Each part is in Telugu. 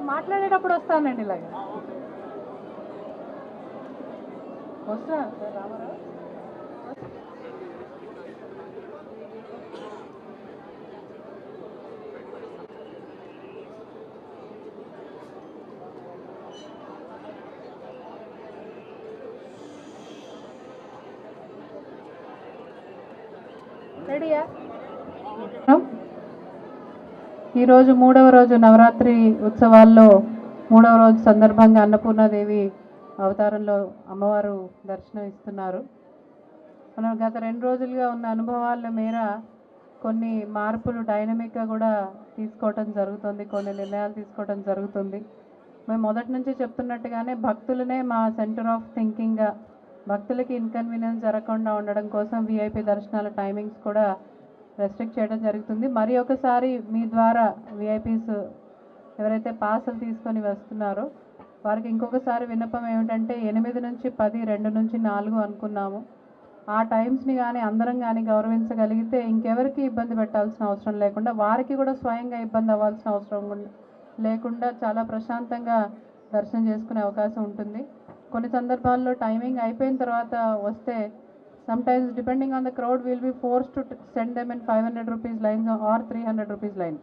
మాట్లాడేటప్పుడు వస్తానండి ఇలాగ. వస్తా సార్ రామారావు. రెడీయా? ఈరోజు మూడవ రోజు నవరాత్రి ఉత్సవాల్లో మూడవ రోజు సందర్భంగా అన్నపూర్ణాదేవి అవతారంలో అమ్మవారు దర్శనం ఇస్తున్నారు మనం గత రెండు రోజులుగా ఉన్న అనుభవాల మేర కొన్ని మార్పులు డైనమిక్గా కూడా తీసుకోవటం జరుగుతుంది కొన్ని నిర్ణయాలు తీసుకోవటం జరుగుతుంది. మేము మొదటి నుంచి చెప్తున్నట్టుగానే భక్తులనే మా సెంటర్ ఆఫ్ థింకింగ్గా భక్తులకి ఇన్కన్వీనియన్స్ జరగకుండా ఉండడం కోసం విఐపి దర్శనాల టైమింగ్స్ కూడా రెస్ట్రిక్ట్ చేయడం జరుగుతుంది. మరి ఒకసారి మీ ద్వారా విఐపీస్ ఎవరైతే పాసులు తీసుకొని వస్తున్నారో వారికి ఇంకొకసారి విన్నపం ఏమిటంటే ఎనిమిది నుంచి పది రెండు నుంచి నాలుగు అనుకున్నాము. ఆ టైమ్స్ని కానీ అందరం కానీ గౌరవించగలిగితే ఇంకెవరికి ఇబ్బంది పెట్టాల్సిన అవసరం లేకుండా వారికి కూడా స్వయంగా ఇబ్బంది అవ్వాల్సిన అవసరం లేకుండా చాలా ప్రశాంతంగా దర్శనం చేసుకునే అవకాశం ఉంటుంది. కొన్ని సందర్భాల్లో టైమింగ్ అయిపోయిన తర్వాత వస్తే sometimes depending on the crowd will be force to send them in five hundred rupees lines or three hundred rupees line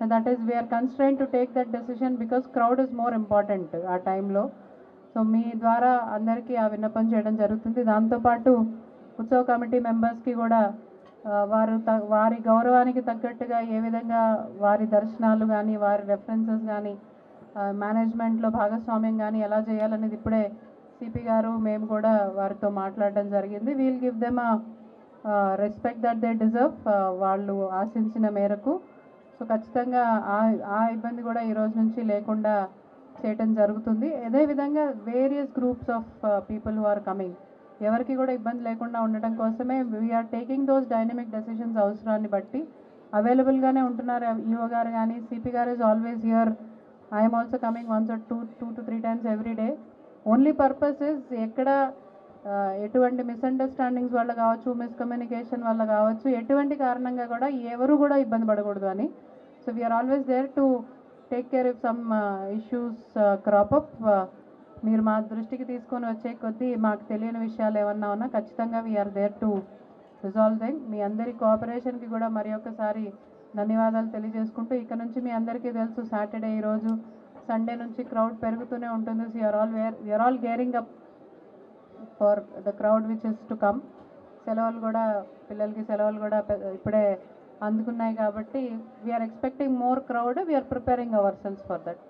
and that is we are constrain to take that decision because crowd is more important uh టైంలో సో మీ ద్వారా అందరికీ ఆ విన్నపం చేయడం జరుగుతుంది. దాంతోపాటు ఉత్సవ కమిటీ మెంబర్స్కి కూడా వారు త- వారి గౌరవానికి తగ్గట్టుగా ఏ విధంగా వారి దర్శనాలు కానీ వారి రెఫరెన్సెస్ కానీ మేనేజ్మెంట్లో భాగస్వామ్యం కానీ ఎలా చేయాలనేది ఇప్పుడే సిపి గారు మేము కూడా వారితో మాట్లాడడం జరిగింది. We'll give them respect that they deserve వాళ్ళు ఆశించిన మేరకు. సో ఖచ్చితంగా ఆ ఆ ఇబ్బంది కూడా ఈ రోజు నుంచి లేకుండా చేయటం జరుగుతుంది. అదే విధంగా various groups of people who are coming ఎవరికి కూడా ఇబ్బంది లేకుండా ఉండటం కోసమే we are taking those dynamic decisions అవసరాన్ని బట్టి అవైలబుల్గానే ఉంటున్నారు. ఈఓ గారు కానీ సిపి గారు is always here I'm also coming once two two to three times every day only purpose is ఎక్కడ ఎటువంటి మిస్అండర్స్టాండింగ్స్ వల్ల కావచ్చు మిస్కమ్యూనికేషన్ వల్ల కావచ్చు ఎటువంటి కారణంగా కూడా ఎవరు కూడా ఇబ్బంది పడకూడదు అని. So we are always there to take care if some issues crop up మీరు మా దృష్టికి తీసుకొని వచ్చే కొద్దీ మాకు తెలియని విషయాలు ఏమన్నా ఉన్నా ఖచ్చితంగా we are there to resolve them మీ అందరి కోఆపరేషన్కి కూడా మరి ధన్యవాదాలు తెలియజేసుకుంటూ ఇక్కడ నుంచి మీ అందరికీ తెలుసు సాటర్డే ఈరోజు సండే నుంచి క్రౌడ్ పెరుగుతూనే ఉంటుంది. So you are all where you are all gearing up for the crowd which is to come సెలవులు కూడా పిల్లలకి సెలవులు కూడా ఇప్పుడే అందుకున్నాయి కాబట్టి we are expecting more crowd we are preparing our cells for that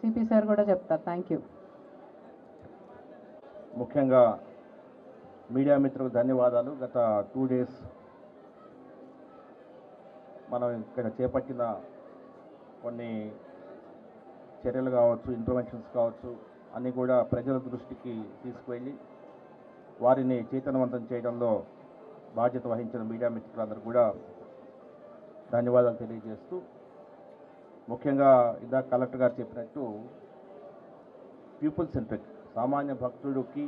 CP sir కూడా చెప్తారు. థ్యాంక్ యూ ముఖ్యంగా మీడియా మిత్రులకు ధన్యవాదాలు. గత టూ డేస్ మనం ఇక్కడ చేపట్టిన కొన్ని చర్యలు కావచ్చు ఇంటర్వెన్షన్స్ కావచ్చు అన్నీ కూడా ప్రజల దృష్టికి తీసుకువెళ్ళి వారిని చైతన్యవంతం చేయడంలో బాధ్యత వహించిన మీడియా మిత్రులందరూ కూడా ధన్యవాదాలు తెలియజేస్తూ ముఖ్యంగా ఇందాక కలెక్టర్ గారు చెప్పినట్టు పీపుల్ సెంట్రిక్ సామాన్య భక్తుడికి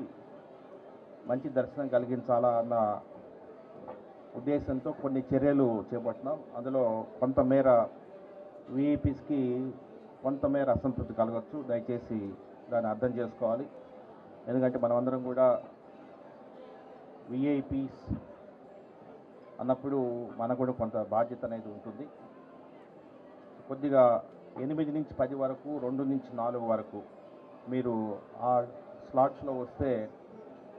మంచి దర్శనం కలిగించాలా అన్న ఉద్దేశంతో కొన్ని చర్యలు చేపట్టినాం. అందులో కొంతమేర విఐపీస్కి కొంతమేర అసంతృప్తి కలగచ్చు. దయచేసి దాన్ని అర్థం చేసుకోవాలి. ఎందుకంటే మనమందరం కూడా విఐపీస్ అన్నప్పుడు మనకు కూడా కొంత బాధ్యత అనేది ఉంటుంది. కొద్దిగా ఎనిమిది నుంచి పది వరకు రెండు నుంచి నాలుగు వరకు మీరు ఆ స్లాట్స్లో వస్తే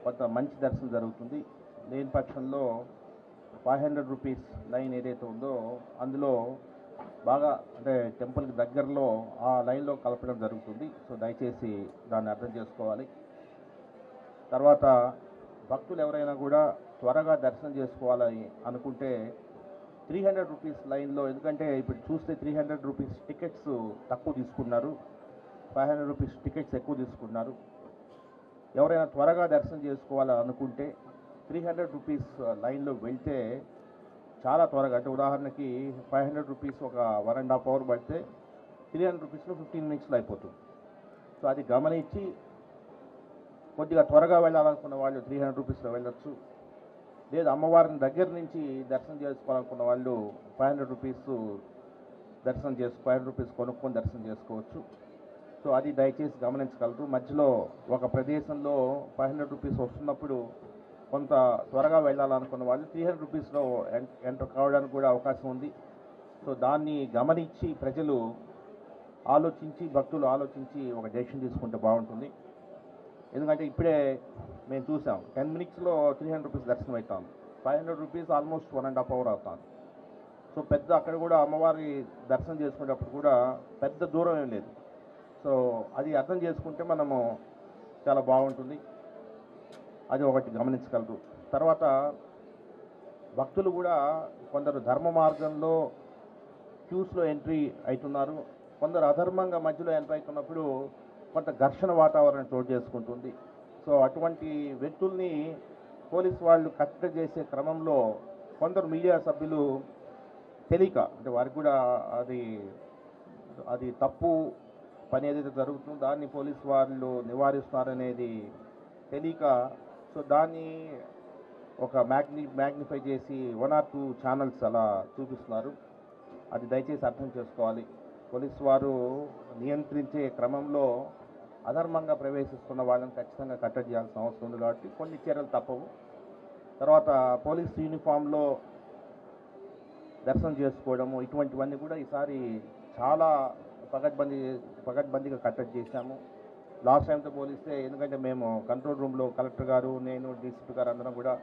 కొంత మంచి దర్శనం జరుగుతుంది. లేని పక్షంలో ఫైవ్ హండ్రెడ్ రూపీస్ లైన్ ఏదైతే ఉందో అందులో బాగా అంటే టెంపుల్కి దగ్గరలో ఆ లైన్లో కలపడం జరుగుతుంది. సో దయచేసి దాన్ని అర్థం చేసుకోవాలి. తర్వాత భక్తులు ఎవరైనా కూడా త్వరగా దర్శనం చేసుకోవాలని అనుకుంటే త్రీ హండ్రెడ్ రూపీస్ లైన్లో ఎందుకంటే ఇప్పుడు చూస్తే త్రీ హండ్రెడ్ రూపీస్ టికెట్స్ తక్కువ తీసుకున్నారు. ఫైవ్ హండ్రెడ్ రూపీస్ టికెట్స్ ఎక్కువ తీసుకున్నారు. ఎవరైనా త్వరగా దర్శనం చేసుకోవాలనుకుంటే త్రీ హండ్రెడ్ రూపీస్ లైన్లో వెళ్తే చాలా త్వరగా అంటే ఉదాహరణకి ఫైవ్ హండ్రెడ్ రూపీస్ ఒక వన్ అండ్ హాఫ్ అవర్ పడితే త్రీ హండ్రెడ్ రూపీస్లో ఫిఫ్టీన్ మినిట్స్లో అయిపోతుంది. సో అది గమనించి కొద్దిగా త్వరగా వెళ్ళాలనుకున్న వాళ్ళు త్రీ హండ్రెడ్ రూపీస్లో వెళ్ళొచ్చు. లేదు అమ్మవారిని దగ్గర నుంచి దర్శనం చేసుకోవాలనుకున్న వాళ్ళు ఫైవ్ హండ్రెడ్ రూపీస్ దర్శనం చేసు ఫైవ్ హండ్రెడ్ రూపీస్ కొనుక్కొని దర్శనం చేసుకోవచ్చు. సో అది దయచేసి గమనించగలరు. మధ్యలో ఒక ప్రదేశంలో ఫైవ్ హండ్రెడ్ రూపీస్ వస్తున్నప్పుడు కొంత త్వరగా వెళ్ళాలనుకున్న వాళ్ళు త్రీ హండ్రెడ్ రూపీస్లో ఎంటర్ కావడానికి కూడా అవకాశం ఉంది. సో దాన్ని గమనించి ప్రజలు ఆలోచించి భక్తులు ఆలోచించి ఒక డెసిషన్ తీసుకుంటే బాగుంటుంది. ఎందుకంటే ఇప్పుడే మేము చూసాం టెన్ మినిట్స్లో త్రీ హండ్రెడ్ రూపీస్ దర్శనం అవుతాం five hundred rupees almost one and half hour అవుతాను సో పెద్ద అక్కడ కూడా అమ్మవారి దర్శనం చేసుకునేటప్పుడు కూడా పెద్ద దూరం ఏం లేదు. సో అది అర్థం చేసుకుంటే మనము చాలా బాగుంటుంది. అది ఒకటి గమనించగలరు. తర్వాత భక్తులు కూడా కొందరు ధర్మ మార్గంలో క్యూస్లో ఎంట్రీ అవుతున్నారు కొందరు అధర్మంగా మధ్యలో ఎంటర్ అవుతున్నప్పుడు కొంత ఘర్షణ వాతావరణం చోటు చేసుకుంటుంది. సో అటువంటి వ్యక్తుల్ని పోలీస్ వాళ్ళు కట్టడి చేసే క్రమంలో కొందరు మీడియా సభ్యులు తెలియక అంటే వారికి కూడా అది అది తప్పు పని ఏదైతే జరుగుతుందో దాన్ని పోలీస్ వాళ్ళు నివారిస్తున్నారనేది తెలియక సో దాన్ని ఒక మ్యాగ్ని మ్యాగ్నిఫై చేసి వన్ ఆర్ టూ ఛానల్స్ అలా చూపిస్తున్నారు. అది దయచేసి అర్థం చేసుకోవాలి. పోలీస్ వారు నియంత్రించే క్రమంలో అధర్మంగా ప్రవేశిస్తున్న వాళ్ళని ఖచ్చితంగా కట్టడి చేయాల్సిన అవసరం ఉంది కాబట్టి కొన్ని చర్యలు తప్పవు. తర్వాత పోలీస్ యూనిఫామ్లో దర్శనం చేసుకోవడము ఇటువంటివన్నీ కూడా ఈసారి చాలా పగడ్బందీ పగడ్బందీగా కట్టడి చేశాము. లాస్ట్ టైంతో పోలిస్తే ఎందుకంటే మేము కంట్రోల్ రూమ్లో కలెక్టర్ గారు నేను డీసీపీ గారు అందరం కూడా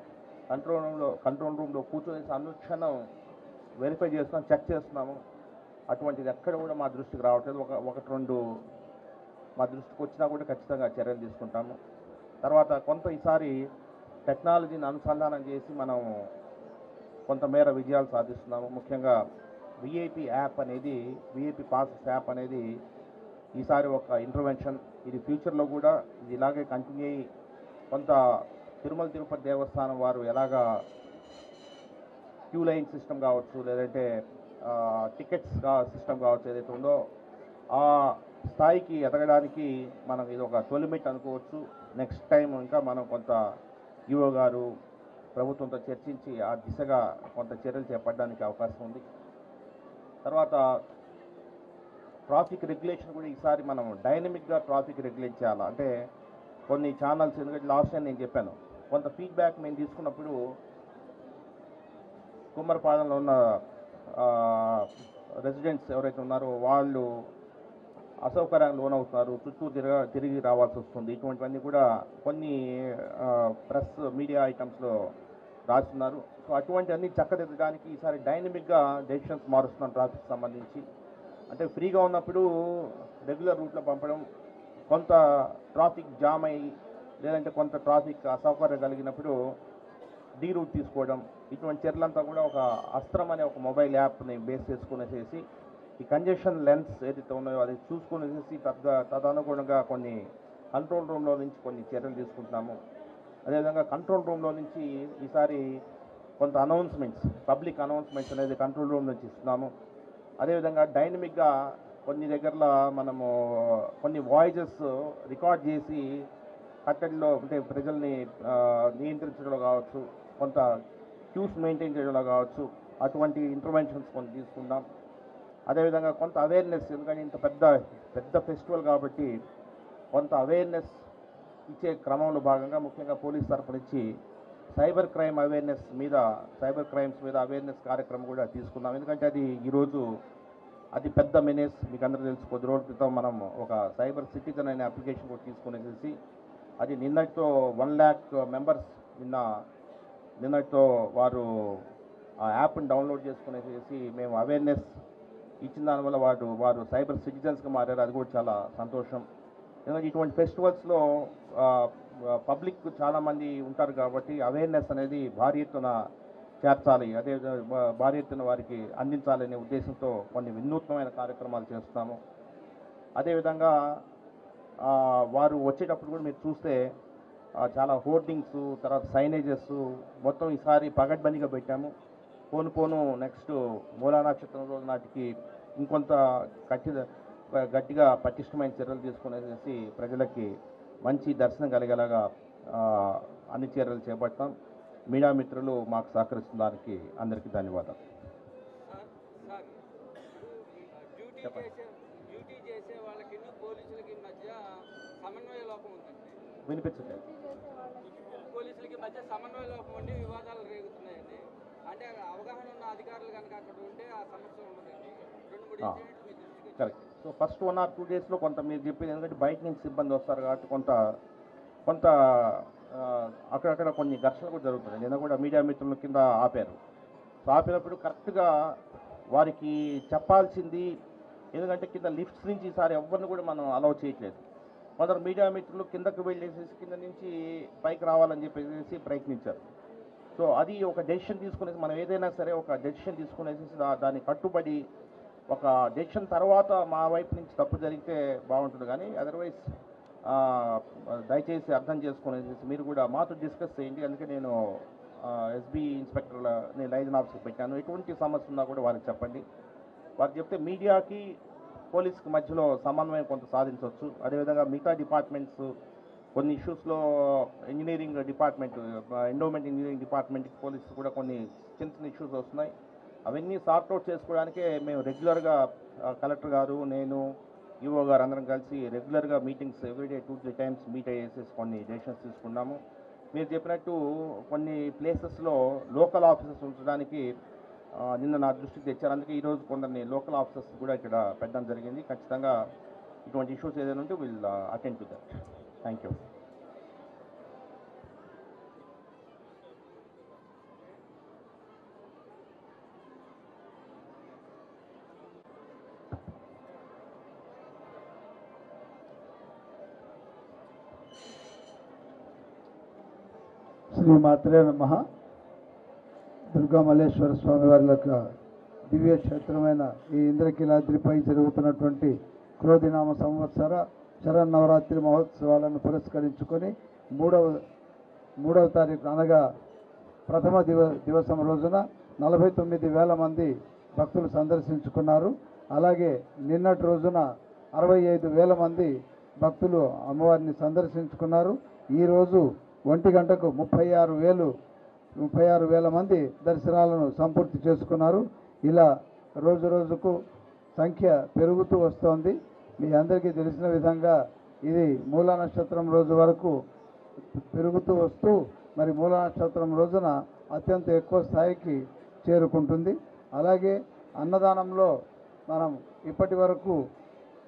కంట్రోల్ రూమ్లో కంట్రోల్ రూమ్లో కూర్చొని అనుక్షణం వెరిఫై చేస్తున్నాం చెక్ చేస్తున్నాము. అటువంటిది ఎక్కడ కూడా మా దృష్టికి రావట్లేదు. ఒక ఒకటి రెండు మా దృష్టికి వచ్చినా కూడా ఖచ్చితంగా చర్యలు తీసుకుంటాము. తర్వాత కొంత ఈసారి టెక్నాలజీని అనుసంధానం చేసి మనం కొంతమేర విజయాలు సాధిస్తున్నాము. ముఖ్యంగా విఐపి యాప్ అనేది విఐపి పాస్ యాప్ అనేది ఈసారి ఒక ఇంటర్వెన్షన్ ఇది ఫ్యూచర్లో కూడా ఇది ఇలాగే కంటిన్యూ అయ్యి కొంత తిరుమల తిరుపతి దేవస్థానం వారు ఎలాగా క్యూ లైన్ సిస్టమ్ కావచ్చు లేదంటే టికెట్స్ సిస్టమ్ కావచ్చు ఏదైతే ఉందో ఆ స్థాయికి ఎదగడానికి మనం ఇది ఒక తొలిమిట్ అనుకోవచ్చు. నెక్స్ట్ టైం ఇంకా మనం కొంత ఈఓ గారు ప్రభుత్వంతో చర్చించి ఆ దిశగా కొంత చర్యలు చేపట్టడానికి అవకాశం ఉంది. తర్వాత ట్రాఫిక్ రెగ్యులేషన్ కూడా ఈసారి మనం డైనమిక్గా ట్రాఫిక్ రెగ్యులేట్ చేయాలి? అంటే కొన్ని ఛానల్స్ ఎందుకంటే లాస్ట్ టైం నేను చెప్పాను కొంత ఫీడ్బ్యాక్ మేము తీసుకున్నప్పుడు కుమ్మరపాలెంలో ఉన్న రెసిడెంట్స్ ఎవరైతే ఉన్నారో వాళ్ళు అసౌకర్యానికి లోనవుతున్నారు చుట్టూ తిరగ తిరిగి రావాల్సి వస్తుంది. ఇటువంటివన్నీ కూడా కొన్ని ప్రెస్ మీడియా ఐటమ్స్లో రాస్తున్నారు. సో అటువంటివన్నీ చక్కదిద్దడానికి ఈసారి డైనమిక్గా డెసిషన్స్ మారుస్తున్నాం ట్రాఫిక్ సంబంధించి. అంటే ఫ్రీగా ఉన్నప్పుడు రెగ్యులర్ రూట్లో పంపడం కొంత ట్రాఫిక్ జామ్ అయ్యి లేదంటే కొంత ట్రాఫిక్ అసౌకర్యం కలిగినప్పుడు డీ రూట్ తీసుకోవడం. ఇటువంటి చర్యలంతా కూడా ఒక అస్త్రం అనే ఒక మొబైల్ యాప్ని బేస్ చేసుకునేసేసి ఈ కంజెషన్ లెన్స్ ఏదైతే ఉన్నాయో అది చూసుకునేసేసి తద్ తదనుగుణంగా కొన్ని కంట్రోల్ రూమ్లో నుంచి కొన్ని చర్యలు తీసుకుంటున్నాము. అదేవిధంగా కంట్రోల్ రూమ్లో నుంచి ఈసారి కొంత అనౌన్స్మెంట్స్ పబ్లిక్ అనౌన్స్మెంట్స్ అనేది కంట్రోల్ రూమ్ నుంచి ఇస్తున్నాము. అదేవిధంగా డైనమిక్గా కొన్ని దగ్గరలో మనము కొన్ని వాయిజెస్ రికార్డ్ చేసి కట్టడిలో అంటే ప్రజల్ని నియంత్రించడంలో కావచ్చు కొంత క్యూస్ మెయింటైన్ చేయడంలో కావచ్చు అటువంటి ఇంటర్వెన్షన్స్ కొన్ని తీసుకుందాం. అదేవిధంగా కొంత అవేర్నెస్ ఎందుకంటే ఇంత పెద్ద పెద్ద ఫెస్టివల్ కాబట్టి కొంత అవేర్నెస్ ఇచ్చే క్రమంలో భాగంగా ముఖ్యంగా పోలీస్ తరఫు నుంచి సైబర్ క్రైమ్ అవేర్నెస్ మీద సైబర్ క్రైమ్స్ మీద అవేర్నెస్ కార్యక్రమం కూడా తీసుకున్నాం. ఎందుకంటే అది ఈరోజు అది పెద్ద మెనేస్ మీకు అందరూ తెలుసు. కొద్ది రోజుల క్రితం మనం ఒక సైబర్ సిటిజన్ అనే అప్లికేషన్ కూడా తీసుకునేసి అది నిన్నటితో వన్ ల్యాక్ మెంబర్స్ నిన్న నిన్నటితో వారు ఆ యాప్ని డౌన్లోడ్ చేసుకునేసి మేము అవేర్నెస్ ఇచ్చిన దానివల్ల వారు వారు సైబర్ సిటిజన్స్గా మారారు. అది కూడా చాలా సంతోషం. ఎందుకంటే ఇటువంటి ఫెస్టివల్స్లో పబ్లిక్ చాలామంది ఉంటారు కాబట్టి అవేర్నెస్ అనేది భారీ ఎత్తున చేర్చాలి. అదే భారీ ఎత్తున వారికి అందించాలనే ఉద్దేశంతో కొన్ని వినూత్నమైన కార్యక్రమాలు చేస్తున్నాము. అదేవిధంగా వారు వచ్చేటప్పుడు కూడా మీరు చూస్తే చాలా హోర్డింగ్స్ తర్వాత సైనేజెస్ మొత్తం ఈసారి పగడ్బందీగా పెట్టాము. పోను పోను నెక్స్ట్ మూలా నక్షత్రం రోజు నాటికి ఇంకొంత గట్టి గట్టిగా పటిష్టమైన చర్యలు తీసుకునేసి ప్రజలకి మంచి దర్శనం కలిగేలాగా అన్ని చర్యలు చేపడతాం మీడియా మిత్రులు మాకు సహకరిస్తున్న దానికి అందరికీ ధన్యవాదాలు. వాళ్ళకి పోలీసులకి మధ్య సమన్వయ లోపం ఉండి వివాదాలు రేగుతున్నాయండి. అంటే అవగాహన ఉన్న అధికారులు కనుక అక్కడ ఉంటే ఆ సమస్య ఉండదండి. రెండు మూడు. Correct. So first one or two డేస్లో కొంత మీరు చెప్పేది ఎందుకంటే బయట నుంచి సిబ్బంది వస్తారు కాబట్టి కొంత కొంత అక్కడక్కడ కొన్ని ఘర్షణలు కూడా జరుగుతున్నాయి. నిన్న కూడా మీడియా మిత్రుల కింద ఆపారు. సో ఆపినప్పుడు కరెక్ట్గా వారికి చెప్పాల్సింది ఎందుకంటే కింద లిఫ్ట్స్ నుంచి ఈసారి ఎవరిని కూడా మనం అలౌ చేయట్లేదు. కొందరు మీడియా మిత్రులు కిందకు వెళ్ళేసేసి కింద నుంచి పైకి రావాలని చెప్పేసి ప్రయత్నించారు. సో అది ఒక డెసిషన్ తీసుకునేసి మనం ఏదైనా సరే ఒక డెసిషన్ తీసుకునేసి దాన్ని కట్టుబడి ఒక డెసిషన్ తర్వాత మా వైపు నుంచి తప్పు జరిగితే బాగుంటుంది. కానీ అదర్వైజ్ దయచేసి అర్థం చేసుకునేసి మీరు కూడా మాతో డిస్కస్ చేయండి. అందుకే నేను ఎస్బీ ఇన్స్పెక్టర్ల నేను లైజన్ ఆఫీస్కి పెట్టాను. ఎటువంటి సమస్య ఉన్నా కూడా వారికి చెప్పండి. వారు చెప్తే మీడియాకి పోలీస్కి మధ్యలో సమన్వయం కొంత సాధించవచ్చు. అదేవిధంగా మిగతా డిపార్ట్మెంట్స్ కొన్ని ఇష్యూస్లో ఇంజనీరింగ్ డిపార్ట్మెంట్ ఎండోమెంట్ ఇంజనీరింగ్ డిపార్ట్మెంట్కి పోలీస్ కూడా కొన్ని చిన్న చిన్న ఇష్యూస్ వస్తున్నాయి. అవన్నీ సార్ట్అవుట్ చేసుకోవడానికే మేము రెగ్యులర్గా కలెక్టర్ గారు నేను ఈఓ గారు అందరం కలిసి రెగ్యులర్గా meetings every day two three times meet అయ్యేసేసి కొన్ని డెసిషన్స్ తీసుకున్నాము. మీరు చెప్పినట్టు కొన్ని ప్లేసెస్లో లోకల్ ఆఫీసర్స్ ఉంచడానికి నిన్న నా దృష్టికి తెచ్చారు. అందుకే ఈరోజు కొందరిని లోకల్ ఆఫీసర్స్ కూడా ఇక్కడ పెట్టడం జరిగింది. ఖచ్చితంగా ఇటువంటి ఇష్యూస్ ఏదైనా ఉంటే will attend to that. Thank you Shri మాత్రే నమ. దుర్గామల్లేశ్వర స్వామి వారి యొక్క దివ్య క్షేత్రమైన ఈ ఇంద్రకీలాద్రిపై జరుగుతున్నటువంటి క్రోధినామ సంవత్సర శరన్నవరాత్రి మహోత్సవాలను పురస్కరించుకొని మూడవ మూడవ తారీఖు అనగా ప్రథమ దివ దివసం రోజున నలభై తొమ్మిది వేల మంది భక్తులు సందర్శించుకున్నారు. అలాగే నిన్నటి రోజున అరవై ఐదు వేల మంది భక్తులు అమ్మవారిని సందర్శించుకున్నారు. ఈరోజు ఒంటి గంటకు ముప్పై ఆరు వేలు ముప్పై ఆరు వేల మంది దర్శనాలను సంపూర్తి చేసుకున్నారు. ఇలా రోజు రోజుకు సంఖ్య పెరుగుతూ వస్తోంది. మీ అందరికీ తెలిసిన విధంగా ఇది మూలా నక్షత్రం రోజు వరకు పెరుగుతూ వస్తూ మరి మూల నక్షత్రం రోజున అత్యంత ఎక్కువ స్థాయికి చేరుకుంటుంది. అలాగే అన్నదానంలో మనం ఇప్పటి వరకు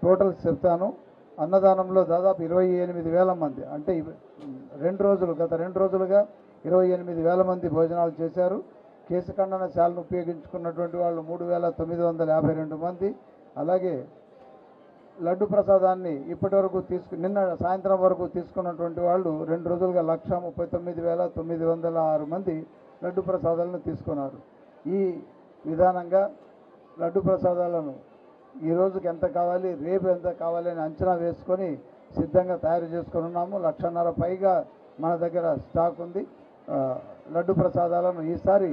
టోటల్స్ చెప్తాను. అన్నదానంలో దాదాపు ఇరవై ఎనిమిది వేల మంది అంటే రెండు రోజులు గత రెండు రోజులుగా ఇరవై ఎనిమిది వేల మంది భోజనాలు చేశారు. కేశఖండన శాలను ఉపయోగించుకున్నటువంటి వాళ్ళు మూడు వేల తొమ్మిది వందల యాభై రెండు మంది. అలాగే లడ్డు ప్రసాదాన్ని ఇప్పటి వరకు తీసుకు నిన్న సాయంత్రం వరకు తీసుకున్నటువంటి వాళ్ళు రెండు రోజులుగా లక్ష ముప్పై తొమ్మిది వేల తొమ్మిది వందల ఆరు మంది లడ్డు ప్రసాదాలను తీసుకున్నారు. ఈ విధానంగా లడ్డు ప్రసాదాలను ఈ రోజుకి ఎంత కావాలి రేపు ఎంత కావాలి అని అంచనా వేసుకొని సిద్ధంగా తయారు చేసుకొని ఉన్నాము. లక్షన్నర పైగా మన దగ్గర స్టాక్ ఉంది. లడ్డు ప్రసాదాలను ఈసారి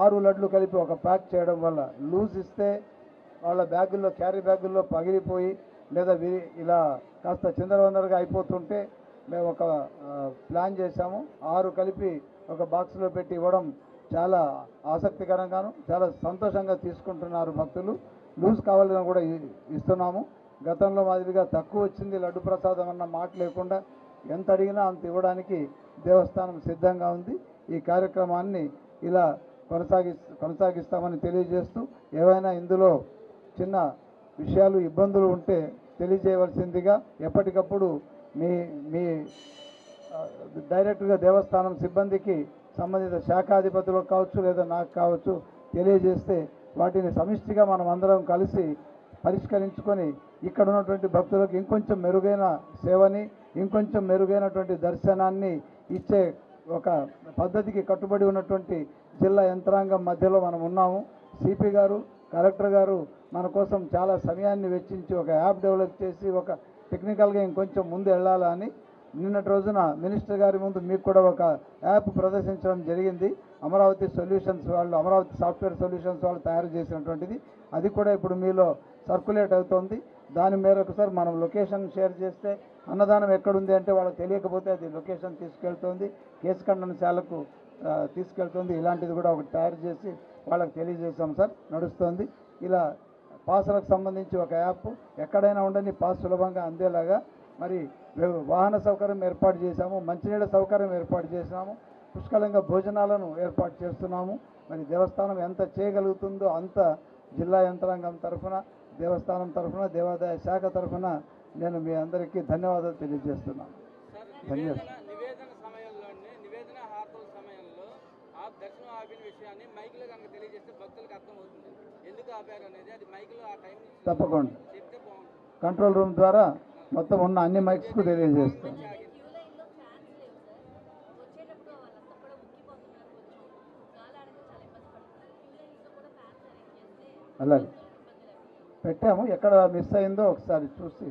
ఆరు లడ్లు కలిపి ఒక ప్యాక్ చేయడం వల్ల లూజ్ ఇస్తే వాళ్ళ బ్యాగుల్లో క్యారీ బ్యాగుల్లో పగిలిపోయి లేదా విరి ఇలా కాస్త చిందరవందరగా అయిపోతుంటే మేము ఒక ప్లాన్ చేశాము. ఆరు కలిపి ఒక బాక్స్లో పెట్టి ఇవ్వడం చాలా ఆసక్తికరంగాను చాలా సంతోషంగా తీసుకుంటున్నారు భక్తులు. లూజ్ కావాలని కూడా ఇ- ఇస్తున్నాము. గతంలో మాదిరిగా తక్కువ వచ్చింది లడ్డు ప్రసాదం అన్న మాట లేకుండా ఎంత అడిగినా అంత ఇవ్వడానికి దేవస్థానం సిద్ధంగా ఉంది. ఈ కార్యక్రమాన్ని ఇలా కొనసాగి కొనసాగిస్తామని తెలియజేస్తూ ఏవైనా ఇందులో చిన్న విషయాలు ఇబ్బందులు ఉంటే తెలియజేయవలసిందిగా ఎప్పటికప్పుడు మీ మీ డైరెక్ట్గా దేవస్థానం సిబ్బందికి సంబంధిత శాఖాధిపతులకు కావచ్చు లేదా నాకు కావచ్చు తెలియజేస్తే వాటిని సమిష్టిగా మనం అందరం కలిసి పరిష్కరించుకొని ఇక్కడ ఉన్నటువంటి భక్తులకు ఇంకొంచెం మెరుగైన సేవని ఇంకొంచెం మెరుగైనటువంటి దర్శనాన్ని ఇచ్చే ఒక పద్ధతికి కట్టుబడి ఉన్నటువంటి జిల్లా యంత్రాంగం మధ్యలో మనం ఉన్నాము. సిపి గారు కలెక్టర్ గారు మన కోసం చాలా సమయాన్ని వెచ్చించి ఒక యాప్ డెవలప్ చేసి ఒక టెక్నికల్గా ఇంకొంచెం ముందు వెళ్ళాలని నిన్నటి రోజున మినిస్టర్ గారి ముందు మీకు కూడా ఒక యాప్ ప్రదర్శించడం జరిగింది. అమరావతి సొల్యూషన్స్ వాళ్ళు అమరావతి సాఫ్ట్వేర్ సొల్యూషన్స్ వాళ్ళు తయారు చేసినటువంటిది. అది కూడా ఇప్పుడు మీలో సర్క్యులేట్ అవుతోంది. దాని మేరకు సార్ మనం లొకేషన్ షేర్ చేస్తే అన్నదానం ఎక్కడుంది అంటే వాళ్ళకి తెలియకపోతే అది లొకేషన్ తీసుకెళ్తుంది. కేసుఖండనశాలకు ఆ, తీసుకెళ్తుంది. ఇలాంటిది కూడా ఒకటి తయారు చేసి వాళ్ళకి తెలియజేసాం సార్. నడుస్తోంది. ఇలా పాసులకు సంబంధించి ఒక యాప్ ఎక్కడైనా ఉండని పాస్ సులభంగా అందేలాగా మరి వాహన సౌకర్యం ఏర్పాటు చేశాము మంచినీళ్ళ సౌకర్యం ఏర్పాటు చేశాము పుష్కలంగా భోజనాలను ఏర్పాటు చేస్తున్నాము. మరి దేవస్థానం ఎంత చేయగలుగుతుందో అంత జిల్లా యంత్రాంగం తరఫున దేవస్థానం తరఫున దేవాదాయ శాఖ తరఫున నేను మీ అందరికీ ధన్యవాదాలు తెలియజేస్తున్నాను. ధన్యవాదాలు. తప్పకుండా. కంట్రోల్ రూమ్ ద్వారా మొత్తం ఉన్న అన్ని మైక్స్కు తెలియజేస్తాం. కూడా అలాగే. పెట్టాము ఎక్కడ మిస్ అయిందో ఒకసారి చూసి